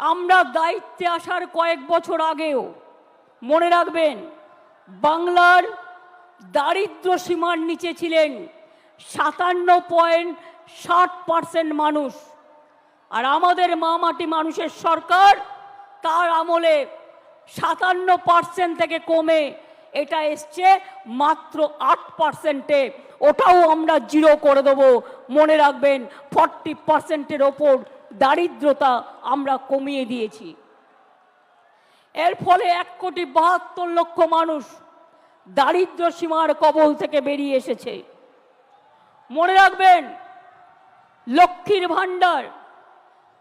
আমরা দায়িত্বে আসার কয়েক বছর আগেও, মনে রাখবেন, বাংলার দারিদ্র সীমার নিচে ছিলেন সাতান্ন পয়েন্ট ষাট পার্সেন্ট মানুষ। আর আমাদের মামাটি মানুষের সরকার, তার আমলে সাতান্ন পার্সেন্ট থেকে কমে এটা এসছে মাত্র আট পার্সেন্টে। ওটাও আমরা জিরো করে দেবো। মনে রাখবেন, ফর্টি পার্সেন্টের ওপর দারিদ্রতা আমরা কমিয়ে দিয়েছি। এর ফলে এক কোটি বাহাত্তর লক্ষ মানুষ দারিদ্র সীমার কবল থেকে বেরিয়ে এসেছে। মনে রাখবেন, লক্ষ্মীর ভাণ্ডার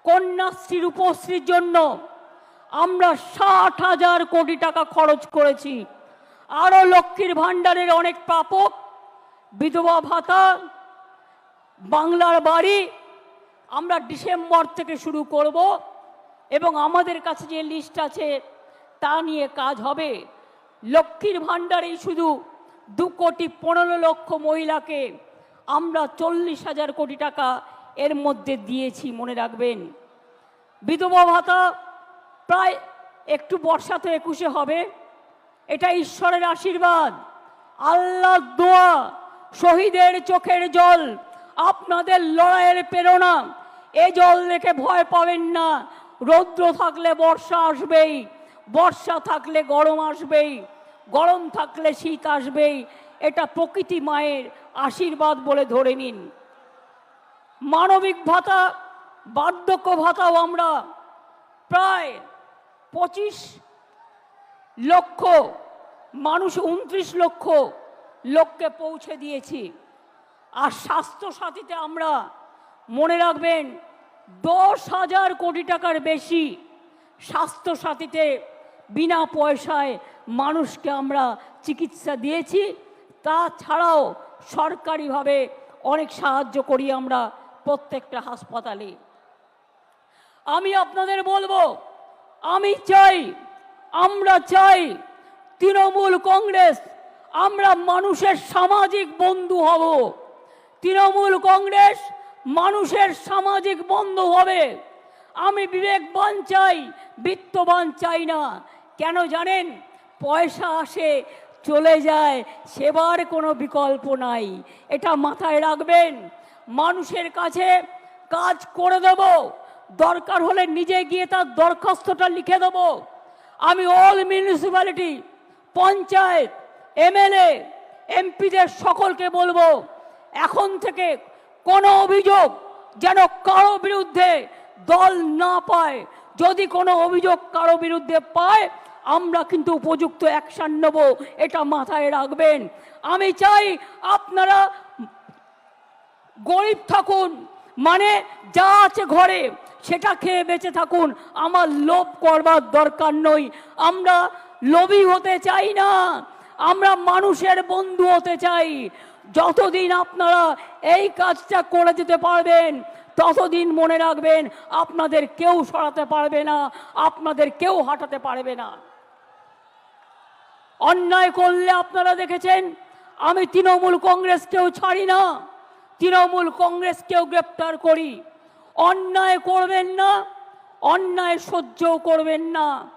কন্যাশ্রী রূপশ্রীর জন্য আমরা ষাট হাজার কোটি টাকা খরচ করেছি। আরও লক্ষ্মীর ভাণ্ডারের অনেক প্রাপক, বিধবা ভাতা, বাংলার বাড়ি আমরা ডিসেম্বর থেকে শুরু করব এবং আমাদের কাছে যে লিস্ট আছে, তা নিয়ে কাজ হবে। লক্ষ্মীর ভাণ্ডারেই শুধু দু কোটি পনেরো লক্ষ মহিলাকে আমরা চল্লিশ হাজার কোটি টাকা এর মধ্যে দিয়েছি, মনে রাখবেন। বিধবা ভাতা প্রায় একটু বর্ষা তো একুশে হবে। এটা ঈশ্বরের আশীর্বাদ। আল্লাহ দোয়া, শহীদের চোখের জল আপনাদের লড়াইয়ের প্রেরণা। এ জল দেখে ভয় পাবেন না। রৌদ্র থাকলে বর্ষা আসবেই। বর্ষা থাকলে গরম আসবেই। গরম থাকলে শীত আসবেই। এটা প্রকৃতি মায়ের আশীর্বাদ বলে ধরে নিন। মানবিক ভাতা, বার্ধক্য ভাতাও আমরা প্রায় পঁচিশ লক্ষ, মানুষ উনত্রিশ লক্ষ লোককে পৌঁছে দিয়েছি। আর স্বাস্থ্য সাথীতে আমরা মনে রাখবেন, দশ হাজার কোটি টাকার বেশি স্বাস্থ্য সাথীতে বিনা পয়সায় মানুষকে আমরা চিকিৎসা দিয়েছি। তাছাড়াও সরকারিভাবে অনেক সাহায্য করি আমরা প্রত্যেকটা হাসপাতালে। আমি আপনাদের বলব, আমি চাই, আমরা চাই তৃণমূল কংগ্রেস, আমরা মানুষের সামাজিক বন্ধু হব। তৃণমূল কংগ্রেস মানুষের সামাজিক বন্ধু হবে। আমি বিবেকবান চাই, বিত্তবান চাই না। কেন জানেন? পয়সা আসে, চলে যায়, সেবার কোনো বিকল্প নাই। এটা মাথায় রাখবেন। মানুষের কাছে কাজ করে দেব। দরকার হলে নিজে গিয়ে তার দরখাস্তটা লিখে দেব। আমি অল মিউনিসিপ্যালিটি পঞ্চায়েত, এমএলএ, এমপিদের সকলকে বলব এখন থেকে কোনো অভিযোগ যেন কারও বিরুদ্ধে দল না পায়। যদি কোনো অভিযোগ কারও বিরুদ্ধে পায়, আমরা কিন্তু উপযুক্ত অ্যাকশন নেব, এটা মাথায় রাখবেন। আমি চাই আপনারা গরিব থাকুন মানে যা আছে ঘরে, সেটা খেয়ে বেঁচে থাকুন। আমার লোভ করবার দরকার নই। আমরা লোভী হতে চাই না। আমরা মানুষের বন্ধু হতে চাই। যতদিন আপনারা এই কাজটা করে যেতে পারবেন, ততদিন মনে রাখবেন আপনাদের কেউ সরাতে পারবে না, আপনাদের কেউ হাঁটাতে পারবে না। অন্যায় করলে আপনারা দেখেছেন, আমি তৃণমূল কংগ্রেসকেও ছাড়ি না, তৃণমূল কংগ্রেসকেও গ্রেপ্তার করি। অন্যায় করবেন না, অন্যায় সহ্যও করবেন না।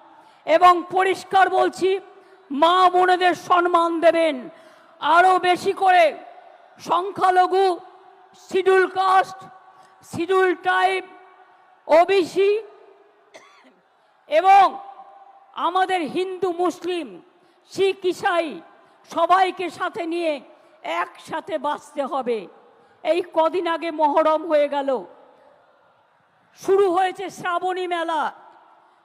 এবং পরিষ্কার বলছি, মা বোনেদের সম্মান দেবেন আরও বেশি করে সংখ্যালঘু, schedule caste, schedule type, OBC এবং আমাদের হিন্দু, মুসলিম, শিখ, ইসাই সবাইকে সাথে নিয়ে একসাথে বাঁচতে হবে। এই কদিন আগে মহরম হয়ে গেল। শুরু হয়েছে শ্রাবণী মেলা।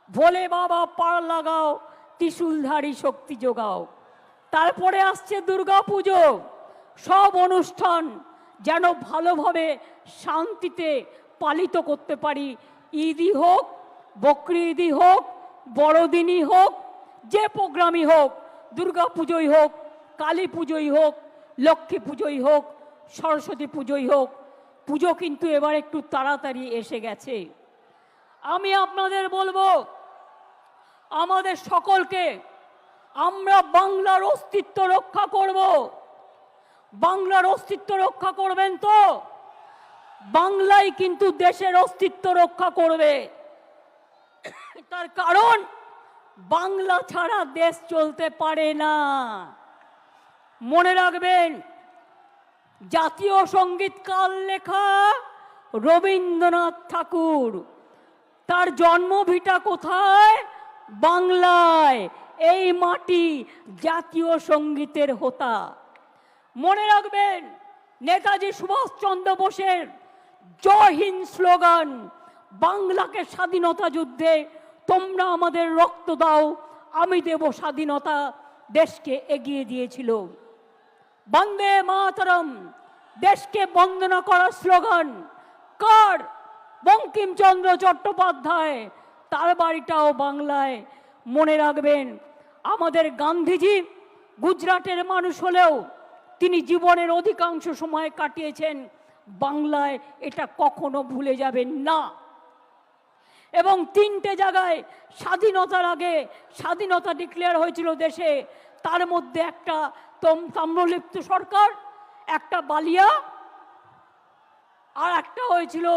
ভোলে বাবা পার লাগাও, ত্রিশুলধারী শক্তি যোগাও। তারপরে আসছে দুর্গা পুজো সব অনুষ্ঠান যেন ভালোভাবে শান্তিতে পালিত করতে পারি। ঈদই হোক, বকরি ঈদই হোক, বড়দিনই হোক, যে প্রোগ্রামই হোক দুর্গা পুজোই হোক, কালী পুজোই হোক, লক্ষ্মী পুজোই হোক, সরস্বতী পুজোই হোক, পুজো কিন্তু এবার একটু তাড়াতাড়ি এসে গেছে। আমি আপনাদের বলব, আমাদের সকলকে আমরা বাংলার অস্তিত্ব রক্ষা করব। বাংলার অস্তিত্ব রক্ষা করবেন তো? বাংলাই কিন্তু দেশের অস্তিত্ব রক্ষা করবে। তার কারণ, বাংলা ছাড়া দেশ চলতে পারে না। মনে রাখবেন, জাতীয় সংগীত কাল লেখা রবীন্দ্রনাথ ঠাকুর। তার জন্মভিটা কোথায়? বাংলায়। এই মাটি জাতীয় সঙ্গীতের হোতা। মনে রাখবেন, নেতাজি সুভাষচন্দ্র বোসের জয় স্লোগান, বাংলাকে স্বাধীনতা যুদ্ধে তোমরা আমাদের রক্ত দাও, আমি দেব স্বাধীনতা দেশকে এগিয়ে দিয়েছিল। বন্দে মাতরম, দেশকে বন্দনা করার স্লোগান, কার? বঙ্কিমচন্দ্র চট্টোপাধ্যায়, তার বাড়িটাও বাংলায় মনে রাখবেন, আমাদের গান্ধীজি গুজরাটের মানুষ হলেও তিনি জীবনের অধিকাংশ সময় কাটিয়েছেন, বাংলায় এটা কখনো ভুলে যাবেন না। এবং তিনটে জায়গায় স্বাধীনতার আগে স্বাধীনতা ডিক্লেয়ার হয়েছিল দেশে, তার মধ্যে একটা তম, তাম্রলিপ্ত সরকার, একটা বালিয়া, আর একটা হয়েছিল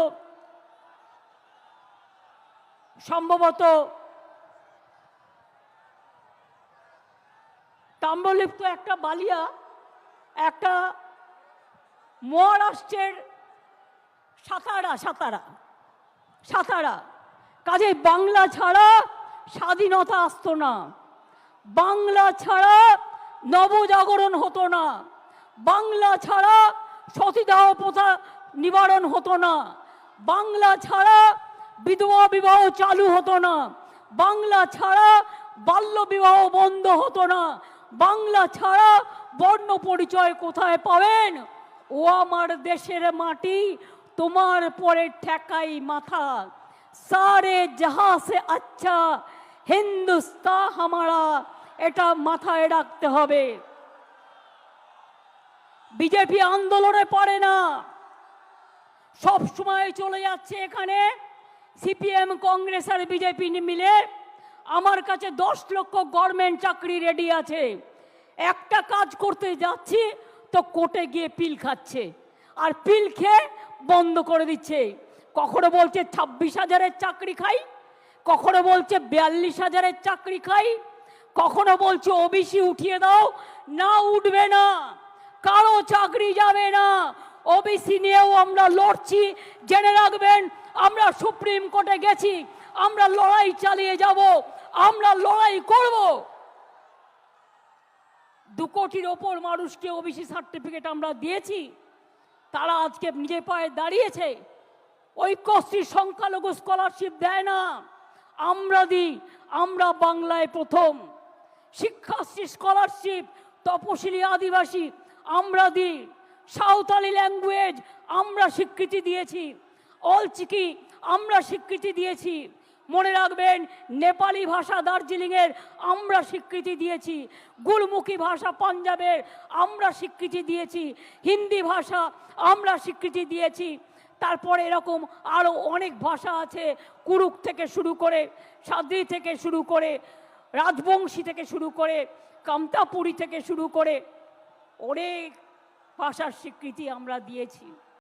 সম্ভবত তাম্রলিপ্ত একটা বালিয়া, একটা মহারাষ্ট্রের সাতারা সাতারা সাতারা। কাজে বাংলা ছাড়া স্বাধীনতা আসতো না। বাংলা ছাড়া নবজাগরণ হতো না। বাংলা ছাড়া সতীদাহ প্রথা নিবারণ হতো না। বাংলা ছাড়া বিধবা বিবাহ চালু হতো না। বাংলা ছাড়া বাল্য বিবাহ বন্ধ হতো না। বাংলা ছাড়া বর্ণ পরিচয় কোথায় পাবেন? ও আমার দেশের মাটি, তোমার পরে ঠেকাই মাথা। সারে জাহা সে আচ্ছা হিন্দুস্তা হামারা, এটা মাথায় রাখতে হবে। বিজেপি আন্দোলনে পড়ে না। সব সময় চলে যাচ্ছে এখানে। সিপিএম, কংগ্রেস আর বিজেপি মিলে আমার কাছে দশ লক্ষ গভর্নমেন্ট চাকরি রেডি আছে। একটা কাজ করতে যাচ্ছি, তো কোর্টে গিয়ে পিল খাচ্ছে। আর পিল খেয়ে বন্ধ করে দিচ্ছে। কখনো বলছে ছাব্বিশ হাজারের চাকরি খাই, কখনো বলছে বিয়াল্লিশ হাজারের চাকরি খাই, কখনো বলছে ওবিসি উঠিয়ে দাও। না উঠবে না, কারও চাকরি যাবে না। ওবিসি নিয়েও আমরা লড়ছি, জেনে রাখবেন, আমরা সুপ্রিম কোর্টে গেছি, আমরা লড়াই চালিয়ে যাব। আমরা লড়াই করব। দু কোটির ওপর মানুষকে ওবিসি সার্টিফিকেট আমরা দিয়েছি। তারা আজকে নিজে পায়ে দাঁড়িয়েছে। ঐক্যশ্রী সংখ্যালঘু স্কলারশিপ দেয় না। আমরা দিই, আমরা বাংলায় প্রথম। শিক্ষাশ্রী স্কলারশিপ, তপশিলি আদিবাসী, আমরা দিই। সাঁওতালি ল্যাঙ্গুয়েজ, আমরা স্বীকৃতি দিয়েছি। অলচিকি, আমরা স্বীকৃতি দিয়েছি। মনে রাখবেন, নেপালি ভাষা দার্জিলিংয়ের আমরা স্বীকৃতি দিয়েছি, গুলমুখী ভাষা পাঞ্জাবের আমরা স্বীকৃতি দিয়েছি, হিন্দি ভাষা আমরা স্বীকৃতি দিয়েছি। তারপরে এরকম আরও অনেক ভাষা আছে, কুরুক থেকে শুরু করে, সাদ্রি থেকে শুরু করে, রাজবংশী থেকে শুরু করে, কামতাপুরী থেকে শুরু করে, অনেক ভাষার স্বীকৃতি আমরা দিয়েছি।